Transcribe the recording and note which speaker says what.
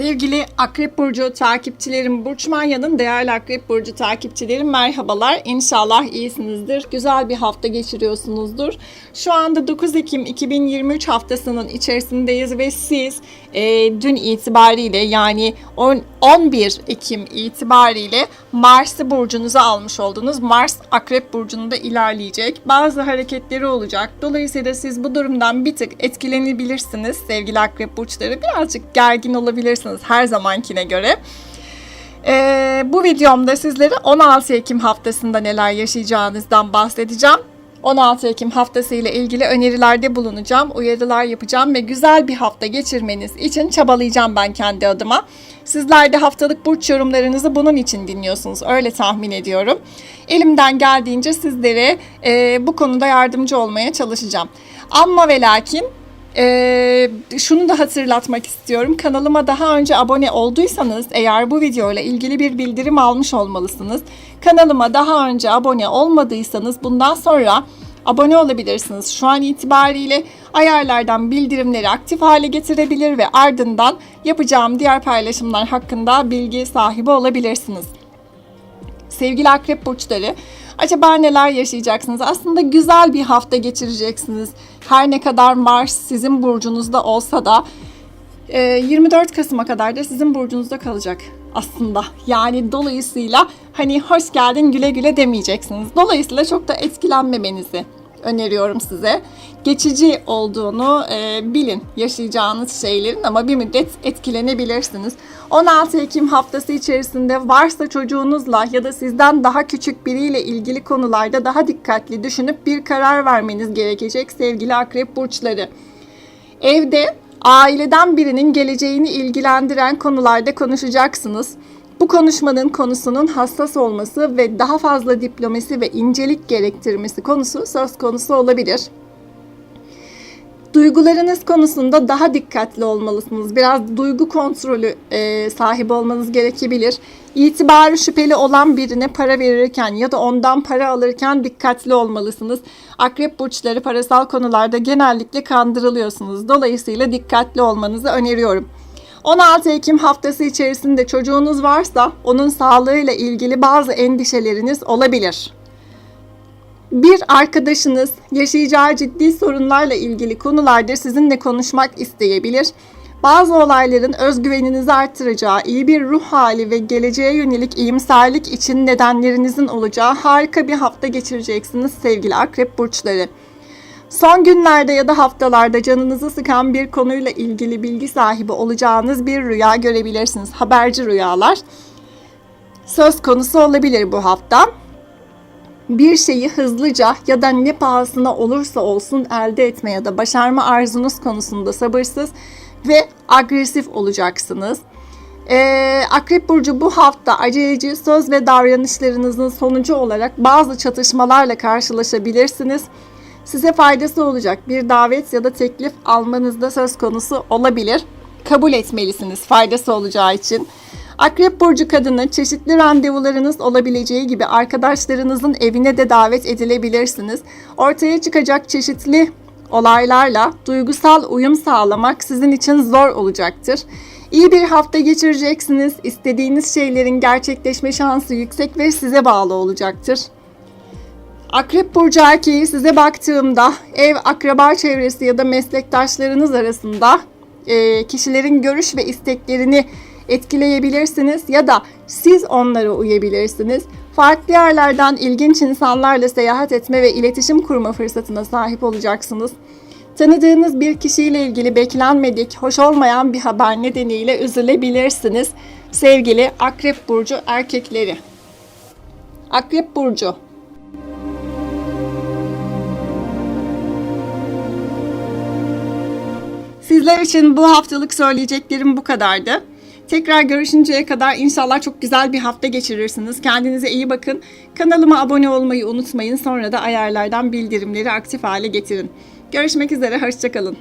Speaker 1: Sevgili Akrep Burcu takipçilerim, Burç Manya'nın değerli Akrep Burcu takipçilerim merhabalar. İnşallah iyisinizdir. Güzel bir hafta geçiriyorsunuzdur. Şu anda 9 Ekim 2023 haftasının içerisindeyiz ve siz e, dün itibariyle yani 10, 11 Ekim itibariyle Mars'ı burcunuza almış oldunuz. Mars Akrep Burcu'nda ilerleyecek. Bazı hareketleri olacak. Dolayısıyla siz bu durumdan bir tık etkilenebilirsiniz sevgili Akrep Burçları. Birazcık gergin olabilirsiniz her zamankine göre. Ee, bu videomda sizlere 16 Ekim haftasında neler yaşayacağınızdan bahsedeceğim. 16 Ekim haftası ile ilgili önerilerde bulunacağım, uyarılar yapacağım ve güzel bir hafta geçirmeniz için çabalayacağım ben kendi adıma. Sizler de haftalık burç yorumlarınızı bunun için dinliyorsunuz, öyle tahmin ediyorum. Elimden geldiğince sizlere e, bu konuda yardımcı olmaya çalışacağım. Ama ve lakin ee, şunu da hatırlatmak istiyorum. Kanalıma daha önce abone olduysanız eğer bu videoyla ilgili bir bildirim almış olmalısınız. Kanalıma daha önce abone olmadıysanız bundan sonra abone olabilirsiniz. Şu an itibariyle ayarlardan bildirimleri aktif hale getirebilir ve ardından yapacağım diğer paylaşımlar hakkında bilgi sahibi olabilirsiniz. Sevgili akrep burçları, acaba neler yaşayacaksınız? Aslında güzel bir hafta geçireceksiniz. Her ne kadar Mars sizin burcunuzda olsa da 24 Kasım'a kadar da sizin burcunuzda kalacak aslında. Yani dolayısıyla hani hoş geldin güle güle demeyeceksiniz. Dolayısıyla çok da etkilenmemenizi öneriyorum size. Geçici olduğunu e, bilin yaşayacağınız şeylerin ama bir müddet etkilenebilirsiniz. 16 Ekim haftası içerisinde varsa çocuğunuzla ya da sizden daha küçük biriyle ilgili konularda daha dikkatli düşünüp bir karar vermeniz gerekecek sevgili akrep burçları. Evde aileden birinin geleceğini ilgilendiren konularda konuşacaksınız. Bu konuşmanın konusunun hassas olması ve daha fazla diplomasi ve incelik gerektirmesi konusu söz konusu olabilir. Duygularınız konusunda daha dikkatli olmalısınız. Biraz duygu kontrolü e, sahibi olmanız gerekebilir. İtibarı şüpheli olan birine para verirken ya da ondan para alırken dikkatli olmalısınız. Akrep burçları parasal konularda genellikle kandırılıyorsunuz. Dolayısıyla dikkatli olmanızı öneriyorum. 16 Ekim haftası içerisinde çocuğunuz varsa onun sağlığıyla ilgili bazı endişeleriniz olabilir. Bir arkadaşınız yaşayacağı ciddi sorunlarla ilgili konularda sizinle konuşmak isteyebilir. Bazı olayların özgüveninizi artıracağı, iyi bir ruh hali ve geleceğe yönelik iyimserlik için nedenlerinizin olacağı harika bir hafta geçireceksiniz sevgili akrep burçları. Son günlerde ya da haftalarda canınızı sıkan bir konuyla ilgili bilgi sahibi olacağınız bir rüya görebilirsiniz. Haberci rüyalar söz konusu olabilir bu hafta. Bir şeyi hızlıca ya da ne pahasına olursa olsun elde etme ya da başarma arzunuz konusunda sabırsız ve agresif olacaksınız. Ee, Akrep Burcu bu hafta aceleci söz ve davranışlarınızın sonucu olarak bazı çatışmalarla karşılaşabilirsiniz size faydası olacak bir davet ya da teklif almanızda söz konusu olabilir. Kabul etmelisiniz faydası olacağı için. Akrep burcu kadını çeşitli randevularınız olabileceği gibi arkadaşlarınızın evine de davet edilebilirsiniz. Ortaya çıkacak çeşitli olaylarla duygusal uyum sağlamak sizin için zor olacaktır. İyi bir hafta geçireceksiniz. İstediğiniz şeylerin gerçekleşme şansı yüksek ve size bağlı olacaktır. Akrep burcu erkeği size baktığımda ev, akraba çevresi ya da meslektaşlarınız arasında e, kişilerin görüş ve isteklerini etkileyebilirsiniz ya da siz onlara uyabilirsiniz. Farklı yerlerden ilginç insanlarla seyahat etme ve iletişim kurma fırsatına sahip olacaksınız. Tanıdığınız bir kişiyle ilgili beklenmedik, hoş olmayan bir haber nedeniyle üzülebilirsiniz. Sevgili Akrep burcu erkekleri. Akrep burcu Sizler için bu haftalık söyleyeceklerim bu kadardı. Tekrar görüşünceye kadar inşallah çok güzel bir hafta geçirirsiniz. Kendinize iyi bakın. Kanalıma abone olmayı unutmayın. Sonra da ayarlardan bildirimleri aktif hale getirin. Görüşmek üzere, hoşçakalın.